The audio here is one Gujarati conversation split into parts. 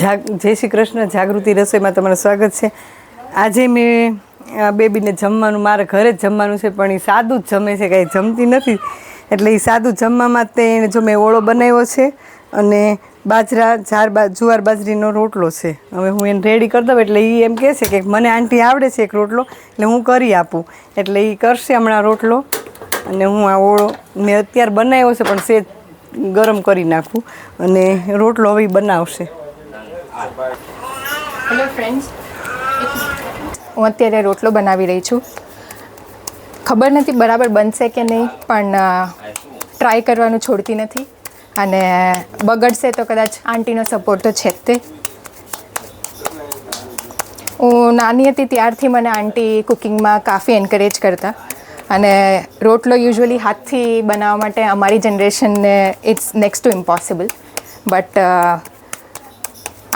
જાગ, જય શ્રી કૃષ્ણ, જાગૃતિ રસોઈમાં તમારું સ્વાગત છે. આજે મેં બેબીને જમવાનું, મારા ઘરે જ જમવાનું છે, પણ એ સાદું જ જમે છે, કાંઈ જમતી નથી. એટલે એ સાદું જમવામાં તે જો મેં ઓળો બનાવ્યો છે અને બાજરા, જાર બા, જુવાર બાજરીનો રોટલો છે. હવે હું એને રેડી કરી દઉં, એટલે એ એમ કહે છે કે મને આંટી આવડે છે એક રોટલો, એટલે હું કરી આપું. એટલે એ કરશે હમણાં રોટલો અને હું આ ઓળો મેં અત્યારે બનાવ્યો છે, પણ સેજ ગરમ કરી નાખું અને રોટલો હવે બનાવશે. હેલો ફ્રેન્ડ્સ હું અત્યારે રોટલો બનાવી રહી છું. ખબર નથી બરાબર બનશે કે નહીં, પણ ટ્રાય કરવાનું છોડતી નથી. અને બગડશે તો કદાચ આંટીનો સપોર્ટ તો છે જ તે. હું નાની હતી ત્યારથી મને આંટી કુકિંગમાં કાફી એન્કરેજ કરતા. અને રોટલો યુઝ્યુઅલી હાથથી બનાવવા માટે અમારી જનરેશનને it's next to impossible but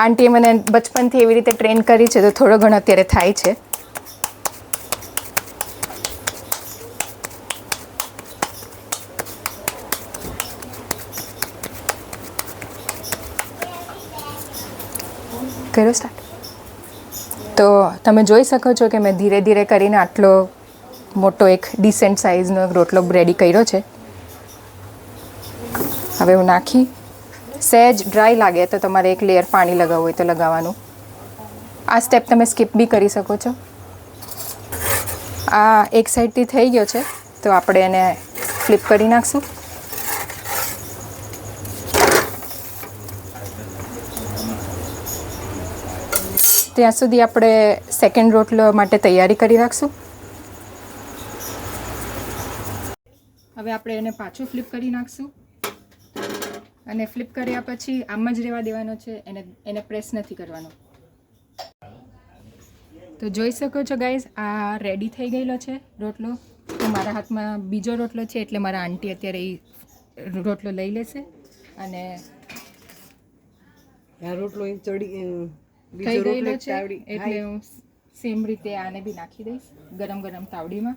આંટીએ મને બચપનથી એવી રીતે ટ્રેન કરી છે, તો થોડો ઘણો અત્યારે થાય છે. કર્યો સ્ટાર્ટ તો તમે જોઈ શકો છો કે મેં ધીરે ધીરે કરીને આટલો મોટો એક ડિસેન્ટ સાઇઝનો રોટલો રેડી કર્યો છે. હવે હું નાખી. સહેજ ડ્રાય લાગે તો તમારે એક લેયર પાણી લગાવવું હોય તો લગાવવાનું. આ સ્ટેપ તમે સ્કીપ બી કરી શકો છો. આ એક સાઈડથી થઈ ગયો છે, તો આપણે એને ફ્લિપ કરી નાખશું. ત્યાં સુધી આપણે સેકન્ડ રોટલો માટે તૈયારી કરી રાખશું હવે આપણે એને પાછું ફ્લિપ કરી નાખશું. અને ફ્લિપ કર્યા પછી આમ જ રહેવા દેવાનો છે એને એને પ્રેસ નથી કરવાનો. તો જોઈ શકો છો ગાઈઝ આ રેડી થઈ ગયેલો છે રોટલો. તો મારા હાથમાં બીજો રોટલો છે એટલે મારા આંટી અત્યારે એ રોટલો લઈ લેશે. અને આ રોટલો ચડી થઈ ગયેલો છે એટલે હું સેમ રીતે આને બી નાખી દઈશ ગરમ ગરમ તાવડીમાં.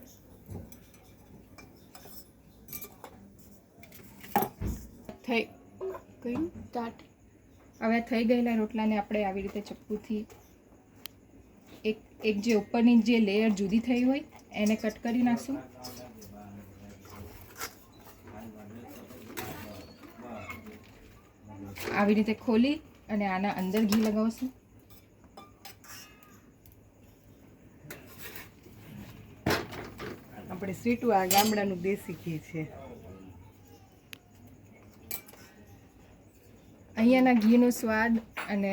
થઈ કયું સ્ટાર્ટ હવે થઈ ગયેલા રોટલાને આપણે આવી રીતે ચપ્પુથી એક એક જે ઉપરની જે લેયર જુદી થઈ હોય એને કટ કરી નાખશું. આવી રીતે ખોલી અને આના અંદર ઘી લગાવશું. આપણે સ્વીટું આ ગામડાનું દેશી ઘી છે. અહીંયાના ઘીનો સ્વાદ અને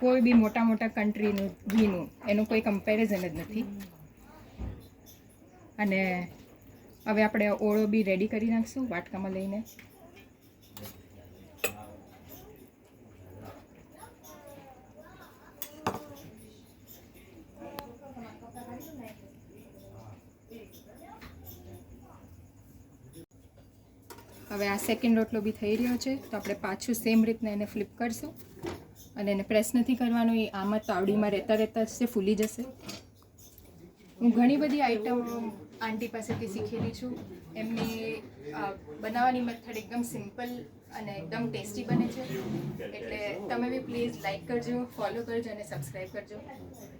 કોઈ બી મોટા મોટા કન્ટ્રીનું ઘીનું, એનું કોઈ કમ્પેરિઝન જ નથી. અને હવે આપણે ઓળો બી રેડી કરી નાખશું, વાટકામાં લઈને. હવે આ સેકન્ડ રોટલો બી થઈ રહ્યો છે, તો આપણે પાછું સેમ રીતના એને ફ્લિપ કરશું. અને એને પ્રેસ નથી કરવાનું, એ આમ જ તાવડીમાં રહેતા રહેતા જ તે ફૂલી જશે. હું ઘણી બધી આઈટમ આંટી પાસેથી શીખેલી છું. એમની બનાવવાની મેથડ એકદમ સિમ્પલ અને એકદમ ટેસ્ટી બને છે. એટલે તમે બી પ્લીઝ લાઈક કરજો ફોલો કરજો અને સબસ્ક્રાઈબ કરજો.